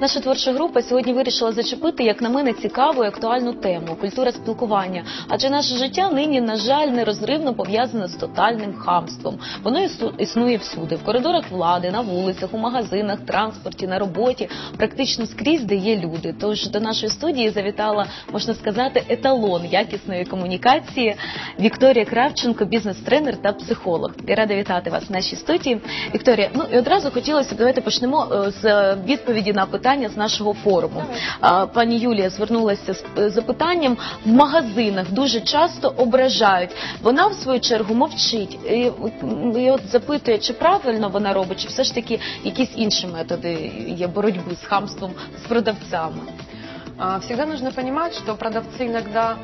Наша творча група сьогодні вирішила зачепити, як на мене, цікаву і актуальну тему культура спілкування. Адже наше життя нині, на жаль, нерозривно пов'язане з тотальним хамством. Воно існує всюди: в коридорах влади, на вулицях, у магазинах, транспорті, на роботі, практично скрізь, де є люди. Тож до нашої студії завітала, можна сказати, еталон якісної комунікації Вікторія Кравченко, бізнес-тренер та психолог. Я рада вітати вас в нашій студії. Вікторія, ну і одразу хотілося давайте почнемо е, з е, відповіді на питання з нашого форуму. Пані Юлія звернулася з е, запитанням в магазинах дуже часто ображають. Вона в свою чергу мовчить і, от- запитує, чи правильно вона робить, чи все ж таки якісь інші методи є боротьби з хамством з продавцями. Всегда нужно понимать, что продавцы иногда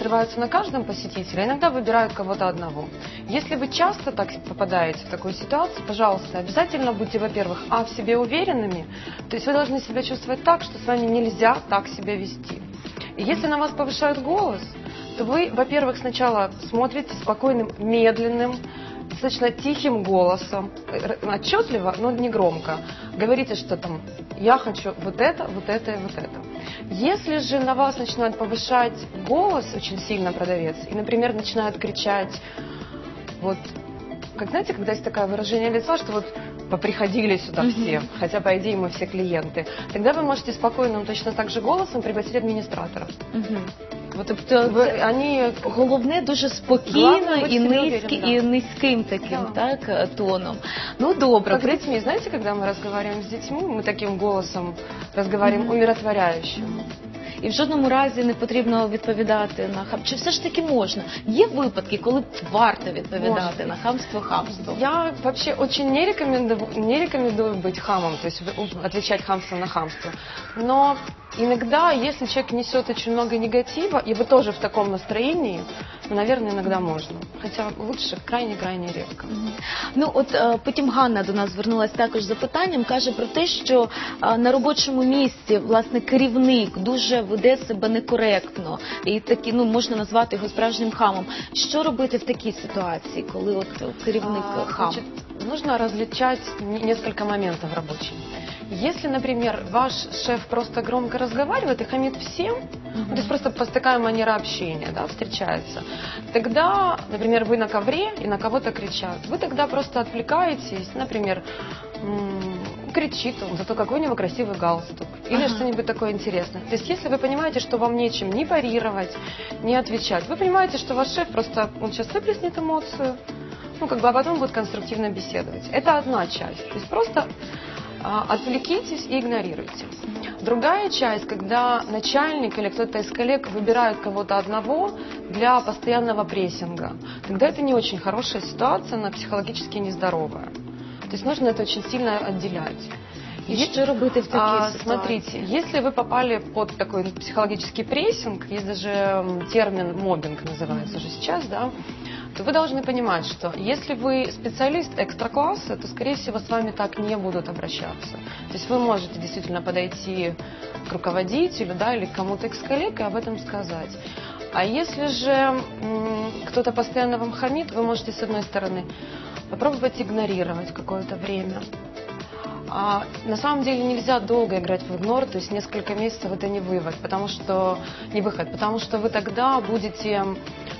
срываются на каждом посетителе, а иногда выбирают кого-то одного. Если вы часто так попадаете в такую ситуацию, пожалуйста, обязательно будьте, во-первых, а в себе уверенными, то есть вы должны себя чувствовать так, что с вами нельзя так себя вести. И если на вас повышают голос, то вы, во-первых, сначала смотрите спокойным, медленным, достаточно тихим голосом, отчетливо, но не громко. Говорите, что там я хочу вот это, вот это и вот это. Если же на вас начинает повышать голос очень сильно продавец, и, например, начинает кричать, вот, как знаете, когда есть такое выражение лица, что вот поприходили сюда все, хотя, по идее, мы все клиенты, тогда вы можете спокойным, точно так же голосом пригласить администратора. От, Тобто Вы- це- они Головне дуже спокійно Головне бути і собі низькі, увереним, і низьким таким Да. так е, тоном. Ну добре, Как в с принципі, детьми, знаете, когда мы разговариваем с детьми, мы таким голосом разговариваем Мгм. умиротворяющим. і в жодному разі не потрібно відповідати на хам. Чи все ж таки можна? Є випадки, коли варто відповідати Можна. на хамство хамством? Я вообще очень не рекомендую, не рекомендую быть хамом, то есть в- отвечать хамство на хамство. Но иногда, если человек несет очень много негатива, и вы тоже в таком настроении, ну, наверное, иногда можно. Хотя лучше крайне-крайне редко. Ну от е, потім Ганна до нас звернулася також з запитанням, каже про те, що е, на робочому місці власне керівник дуже веде себе некоректно і такі, ну можна назвати його справжнім хамом. Що робити в такій ситуації, коли от керівник А, хам? значит, нужно различать не- несколько моментов рабочих. Если, например, ваш шеф просто громко разговаривает и хамит всем, ну, то есть просто, такая манера общения, да, встречается. Тогда, например, вы на ковре и на кого-то кричат. Вы тогда просто отвлекаетесь, например, кричит он, зато какой у него красивый галстук. Или Ага. что-нибудь такое интересное. То есть, если вы понимаете, что вам нечем ни парировать, ни отвечать, вы понимаете, что ваш шеф просто, он сейчас выплеснет эмоцию, ну, как бы, а потом будет конструктивно беседовать. Это одна часть. То есть просто отвлекитесь и игнорируйте. Другая часть, когда начальник или кто-то из коллег выбирают кого-то одного для постоянного прессинга, тогда это не очень хорошая ситуация, она психологически нездоровая. То есть нужно это очень сильно отделять. І Е- що робити в такій а, ситуації? смотрите, если вы попали под такой психологический прессинг, есть даже м, термин мобинг называется уже сейчас, да, то вы должны понимать, что если вы специалист экстра-класса, то, скорее всего, с вами так не будут обращаться. То есть вы можете действительно подойти к руководителю, да, или к кому-то из коллег и об этом сказать. А если же кто-то постоянно вам хамит, вы можете, с одной стороны, попробовать игнорировать какое-то время. А на самом деле нельзя долго играть в игнор, то есть несколько месяцев это не вывод, потому что не выход, потому что вы тогда будете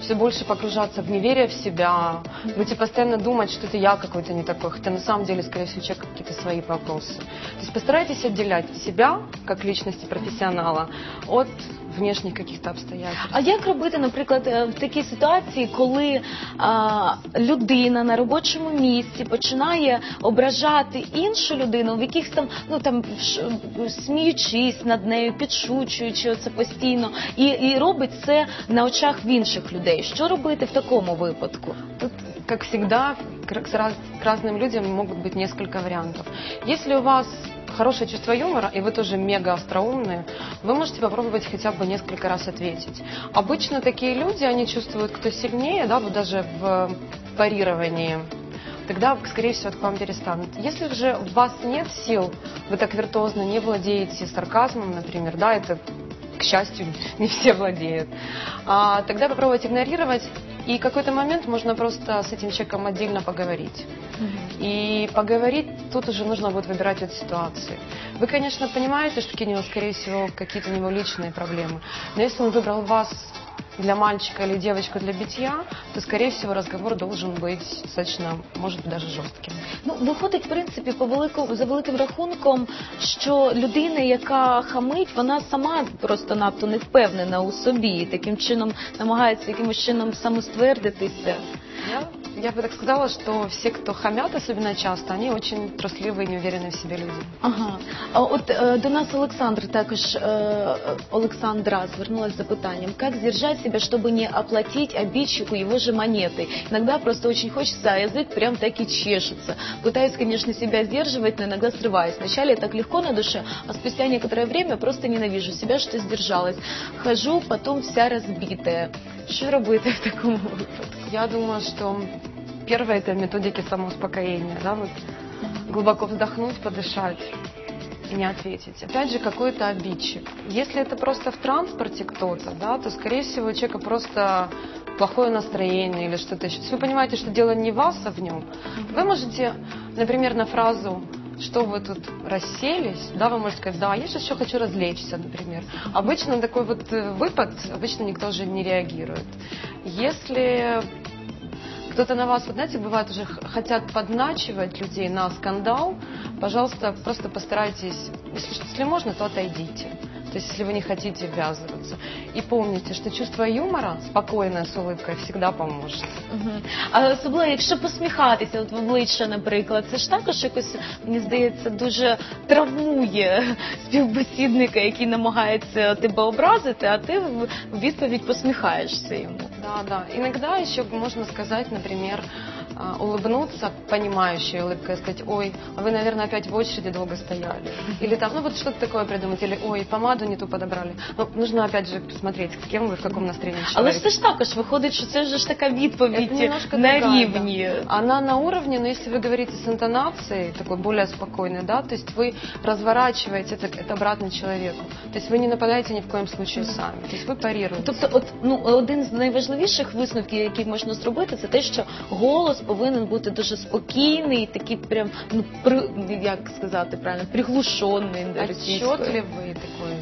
все больше погружаться в неверие в себя, будете постоянно думать, что это я какой-то не такой, хотя на самом деле, скорее всего, у человека какие-то свои вопросы. То есть постарайтесь отделять себя, как личности профессионала, от внешних каких-то обстоятельств. А як робити, наприклад, е, в такій ситуації, коли а, людина на робочому місці починає ображати іншу людину, в якихось там, ну там ш- сміючись над нею, підшучуючи це постійно, і, і робить це на очах в інших людей. Що робити в такому випадку? Тут, как всегда, к к раз- к разным людям могут быть несколько вариантов. Если у вас хорошее чувство юмора, и вы тоже мега остроумные, вы можете попробовать хотя бы несколько раз ответить. Обычно такие люди, они чувствуют, кто сильнее, да, вот даже в парировании, тогда, скорее всего, к вам перестанут. Если же у вас нет сил, вы так виртуозно не владеете сарказмом, например, да, это, к счастью, не все владеют, а, тогда попробовать игнорировать И какой-то момент можно просто с этим человеком отдельно поговорить. И поговорить тут уже нужно будет выбирать от ситуации. Вы, конечно, понимаете, что у него, скорее всего, какие-то у него личные проблемы. Но если он выбрал вас для мальчика или девочку для битья, то, скорее всего, разговор должен быть достаточно, может быть, даже жестким. Ну, виходить, в принципі, по велику, за великим рахунком, що людина, яка хамить, вона сама просто надто не впевнена у собі, і таким чином намагається якимось чином самоствердитися. Я, я бы так сказала, что все, кто хамят, особенно часто, они очень трусливые и неуверенные в себе люди. Ага. А от е, до нас Олександр також е, е, Олександра звернулась з запитанням, как сдержать себя, чтобы не оплатить обидчику его же монетой. Иногда просто очень хочется, а язык прям так и чешется. Пытаюсь, конечно, себя сдерживать, но иногда срываюсь. Вначале так легко на душе, а спустя некоторое время просто ненавижу себя, что сдержалась. Хожу, потом вся разбитая. Що робити в такому випадку? Я думаю, что первое это методики самоуспокоения, да, вот глубоко вздохнуть, подышать и не ответить. Опять же, какой-то обидчик. Если это просто в транспорте кто-то, да, то, скорее всего, у человека просто плохое настроение или что-то еще. Если вы понимаете, что дело не вас, а в нем, вы можете, например, на фразу что вы тут расселись, да, вы можете сказать, да, я сейчас еще хочу развлечься, например. Обычно такой вот э, выпад, обычно никто же не реагирует. Если кто-то на вас, вот знаете, бывает уже хотят подначивать людей на скандал, пожалуйста, просто постарайтесь, если, если можно, то отойдите. То есть, если вы не хотите ввязываться. И помните, что чувство юмора, спокойное, с улыбкой, всегда поможет. Мгм. А особливо, якщо посміхатися, от в обличчя, наприклад, це ж також якось, мені здається, дуже травмує співбесідника, який намагається тебе образити, а ти в в відповідь посміхаєшся йому. Да, да. Иногда еще можно сказать, например, а, улыбнуться понимающей улыбкой, сказать, ой, а вы, наверное, опять в очереди долго стояли. Или там, ну вот что-то такое придумать, или ой, помаду не ту подобрали. Ну, нужно опять же посмотреть, с кем вы, в каком настроении Але человек. ж це ж також виходить, що це вже ж така Это відповідь немножко на другая, рівні. да. Она на уровне, но если вы говорите с интонацией, такой более спокойной, да, то есть вы разворачиваете это, это обратно человеку. То есть вы не нападаете ни в коем случае сами. То есть вы парируете. Тобто, от ну один з найважливіших висновків, які можна зробити, це те, що голос повинен бути дуже спокійний, такий прям ну при як сказати правильно, приглушений російською. отчетливый такой.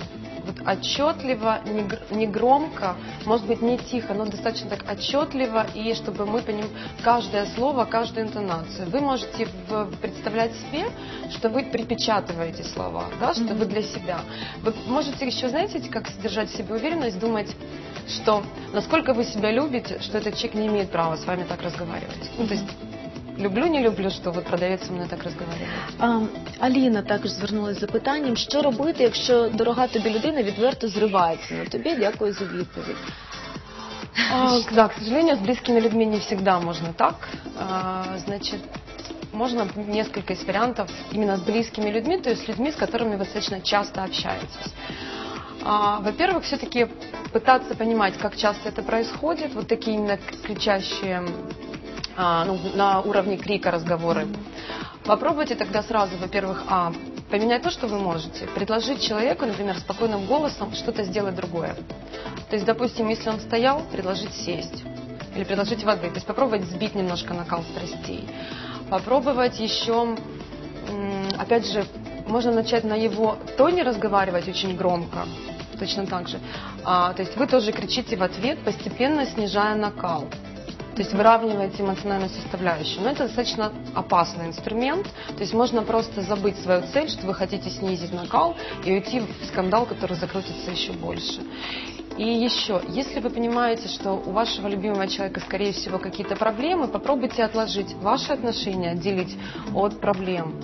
Вот отчетливо, не, гр- не громко, может быть не тихо, но достаточно так отчетливо, и чтобы мы понимали каждое слово, каждую интонацию. Вы можете в- представлять себе, что вы припечатываете слова, да, что вы для себя. Вы можете еще, знаете, как содержать в себе уверенность, думать, что насколько вы себя любите, что этот человек не имеет права с вами так разговаривать. Ну, то есть люблю, не люблю, что вот продавец со мной так разговаривает. А, Аліна також звернулася з запитанням, що робити, якщо дорога тобі людина відверто зривається на тобі. Дякую за відповідь. А, Да, к сожалению, с близкими людьми не всегда можно так. А, Значит, можно несколько из вариантов именно с близкими людьми, то есть с людьми, с которыми вы достаточно часто общаетесь. А, Во-первых, все-таки пытаться понимать, как часто это происходит, вот такие именно кричащие а, ну, на уровне крика разговоры. Попробуйте тогда сразу, во-первых, а, поменять то, что вы можете, предложить человеку, например, спокойным голосом что-то сделать другое. То есть, допустим, если он стоял, предложить сесть или предложить воды, то есть попробовать сбить немножко накал страстей. Попробовать еще, опять же, можно начать на его тоне разговаривать очень громко, точно так же. А, то есть вы тоже кричите в ответ, постепенно снижая накал. То есть выравниваете эмоциональную составляющую. Но это достаточно опасный инструмент. То есть можно просто забыть свою цель, что вы хотите снизить накал и уйти в скандал, который закрутится еще больше. И еще, если вы понимаете, что у вашего любимого человека, скорее всего, какие-то проблемы, попробуйте отложить ваши отношения, отделить от проблем.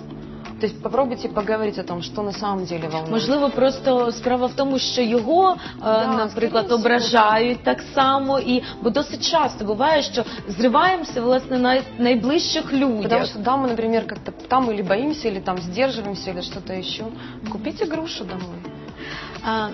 То есть попробуйте поговорить о том, что на самом деле волнует. Можливо, просто справа в тому, що його, е, наприклад, скоріше ображають так само, і бо досить часто буває, що зриваємося власне на найближчих людях. Потому что да, мы, например, как-то там или боимся, или там сдерживаемся, или что-то еще. Купите грушу домой.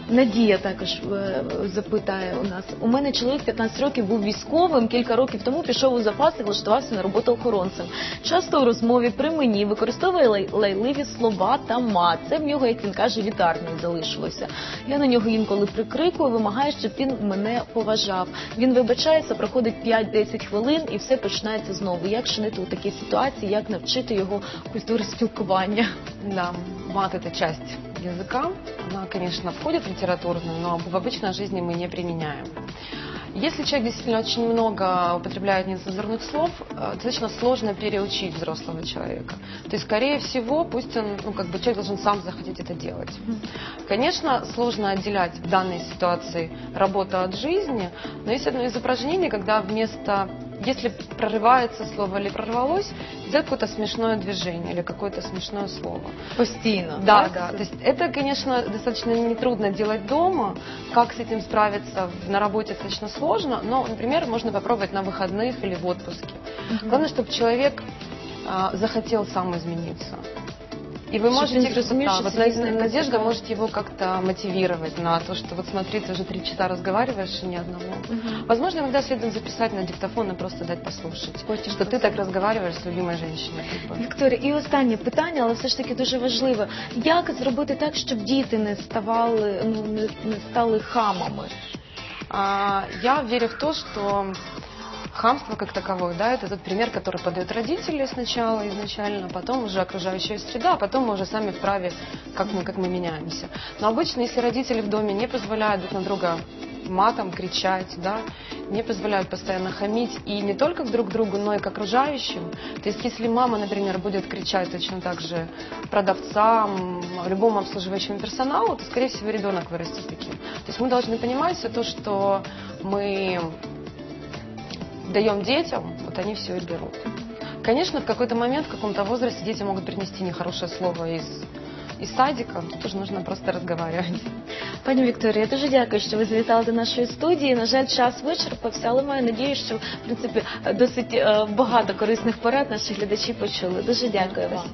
Надія також е, запитає у нас. У мене чоловік 15 років був військовим. Кілька років тому пішов у запас і влаштувався на роботу охоронцем. Часто у розмові при мені використовує лай- лайливі слова та мат. Це в нього, як він каже, від армії залишилося. Я на нього інколи прикрикую, вимагаю, щоб він мене поважав. Він вибачається, проходить 5-10 хвилин і все починається знову. Як чинити у такій ситуації, як навчити його культури спілкування? Да, мат это часть языка. Она, конечно, входит в литературную, но в обычной жизни мы не применяем. Если человек действительно очень много употребляет нецензурных слов, э, достаточно сложно переучить взрослого человека. То есть, скорее всего, пусть он, ну, как бы человек должен сам захотеть это делать. Конечно, сложно отделять в данной ситуации работу от жизни, но есть одно из упражнений, когда вместо если прорывается слово или прорвалось, сделать какое-то смешное движение или какое-то смешное слово. Постійно. Да, так? да. То есть это, конечно, достаточно нетрудно делать дома. Как с этим справиться на работе достаточно сложно, но, например, можно попробовать на выходных или в отпуске. Мгм. Главное, чтобы человек а, захотел сам измениться. И вы Чтоб можете, он зрозумів, да, що вот це Над- дійсно якась Надежда така- можете его как-то мотивировать на то, что вот смотри, ты уже три часа разговариваешь и ни одного. Мгм. Возможно, иногда следует записать на диктофон и просто дать послушать, Потім что ты так разговариваешь с любимой женщиной. как бы. Вікторія, і останнє питання, але все ж таки дуже важливе. Як зробити так, щоб діти не ставали, ну не, не стали хамами? А, Я верю в то, что хамство как таковое, да, это тот пример, который подают родители сначала изначально, потом уже окружающая среда, а потом мы уже сами вправе, как мы, как мы меняемся. Но обычно, если родители в доме не позволяют друг на друга матом кричать, да, не позволяют постоянно хамить и не только друг другу, но и к окружающим. То есть, если мама, например, будет кричать точно так же продавцам, любому обслуживающему персоналу, то, скорее всего, ребенок вырастет таким. То есть мы должны понимать все то, что мы даем детям, вот они все и берут. Конечно, в какой-то момент, в каком-то возрасте дети могут принести нехорошее слово из, из садика, тоже нужно просто разговаривать. Пані Вікторія, я дуже дякую, що ви завітали до нашої студії. На жаль, час вичерпався, але маю надію, що в принципі досить е, багато корисних порад наші глядачі почули. Дуже дякую вам.